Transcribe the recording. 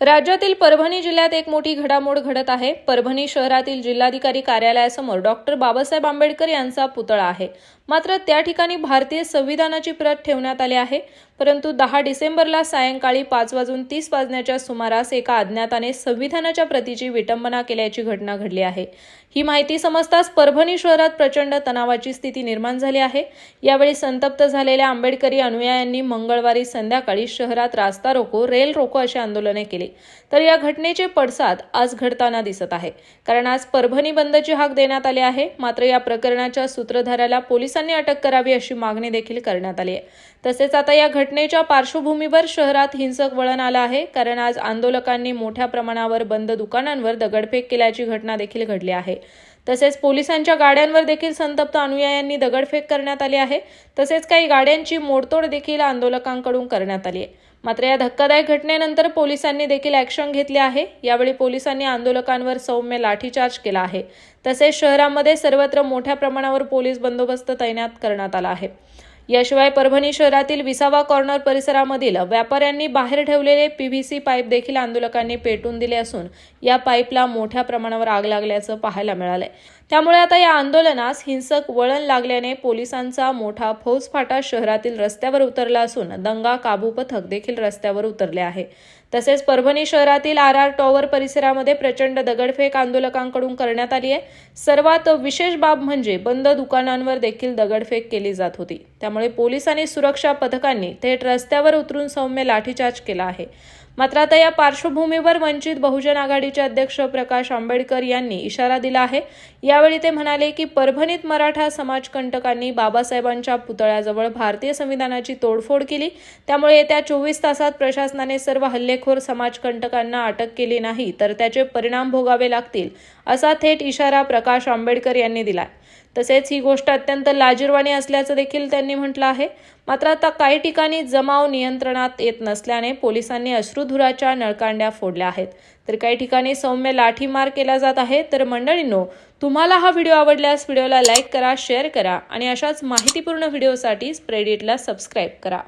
राज्यातील परभणी जिल्ह्यात एक मोठी घडामोड घडत आहे. परभणी शहरातील जिल्हाधिकारी कार्यालयासमोर डॉक्टर बाबासाहेब आंबेडकर यांचा पुतळा आहे. मात्र त्या ठिकाणी भारतीय संविधानाची प्रत ठेवण्यात आली आहे. परंतु दहा डिसेंबरला सायंकाळी पाच वाजून तीस वाजण्याच्या सुमारास एका अज्ञाताने संविधानाच्या प्रतीची विटंबना केल्याची घटना घडली आहे. ही माहिती समजताच परभणी शहरात प्रचंड तणावाची स्थिती निर्माण झाली आहे. यावेळी संतप्त झालेल्या आंबेडकरी अनुयायांनी मंगळवारी संध्याकाळी शहरात रास्ता रोको रेल रोको अशी आंदोलने केली. तर या घटनेचे पडसाद आज घडताना दिसत आहे. कारण आज परभणी बंदची हाक देण्यात आली आहे. मात्र या प्रकरणाच्या सूत्रधाराला पोलिसांनी अटक करावी अशी मागणी देखील करण्यात आली आहे. तसेच आता या घटनेच्या पार्श्वभूमीवर शहरात हिंसक वळण आलं आहे कारण आज आंदोलकांनी मोठ्या प्रमाणावर बंद दुकानांवर दगडफेक केल्याची घटना देखील घडली आहे. तसेच पोलिसांच्या गाड्यांवर देखील संतप्त अनुयायांनी दगडफेक करण्यात आली आहे. तसेच काही गाड्यांची मोडतोड देखील आंदोलकांकडून करण्यात आली आहे. मात्र या धक्कादायक घटनेनंतर पोलिसांनी देखील ॲक्शन घेतली आहे. यावेळी पोलिसांनी आंदोलकांवर सौम्य लाठीचार्ज केला आहे. तसेच शहरामध्ये सर्वत्र मोठ्या प्रमाणावर पोलीस बंदोबस्त तैनात करण्यात आला आहे. याशिवाय परभणी शहरातील विसावा कॉर्नर परिसरामधील व्यापाऱ्यांनी बाहेर ठेवलेले पीव्हीसी पाईप देखील आंदोलकांनी पेटून दिले असून या पाईपला मोठ्या प्रमाणावर आग लागल्याचं पाहायला मिळालंय. त्यामुळे आता या आंदोलनास हिंसक वळण लागल्याने पोलिसांचा मोठा फौजफाटा शहरातील रस्त्यावर उतरला असून दंगा काबू पथक देखील रस्त्यावर उतरले आहे. तसेच परभणी शहरातील आर आर टॉवर परिसरामध्ये प्रचंड दगडफेक आंदोलकांकडून करण्यात आली आहे. सर्वात विशेष बाब म्हणजे बंद दुकानांवर देखील दगडफेक केली जात होती. त्यामुळे पोलीस आणि सुरक्षा पथकांनी थेट रस्त्यावर उतरून सौम्य लाठीचार्ज केला आहे. मात्र आता या पार्श्वभूमीवर वंचित बहुजन आघाडीचे अध्यक्ष प्रकाश आंबेडकर यांनी इशारा दिला आहे. यावेळी ते म्हणाले की परभणीत मराठा समाजकंटकांनी बाबासाहेबांच्या पुतळ्याजवळ भारतीय संविधानाची तोडफोड केली. त्यामुळे येत्या चोवीस तासात प्रशासनाने सर्व हल्लेखोर समाजकंटकांना अटक केली नाही तर त्याचे परिणाम भोगावे लागतील असा थेट इशारा प्रकाश आंबेडकर यांनी दिला तसेच ही गोष्ट अत्यंत लाजीरवाणी असल्याचं देखील त्यांनी म्हटलं आहे. मात्र आता काही ठिकाणी जमाव नियंत्रणात येत नसल्याने पोलिसांनी अश्रुधुराच्या नळकांड्या फोडल्या आहेत. तर काही ठिकाणी सौम्य लाठीमार केला जात आहे. तर मंडळींनो तुम्हाला हा व्हिडिओ आवडल्यास व्हिडिओला लाईक करा शेअर करा आणि अशाच माहितीपूर्ण व्हिडिओसाठी स्प्रेडिटला सबस्क्राईब करा.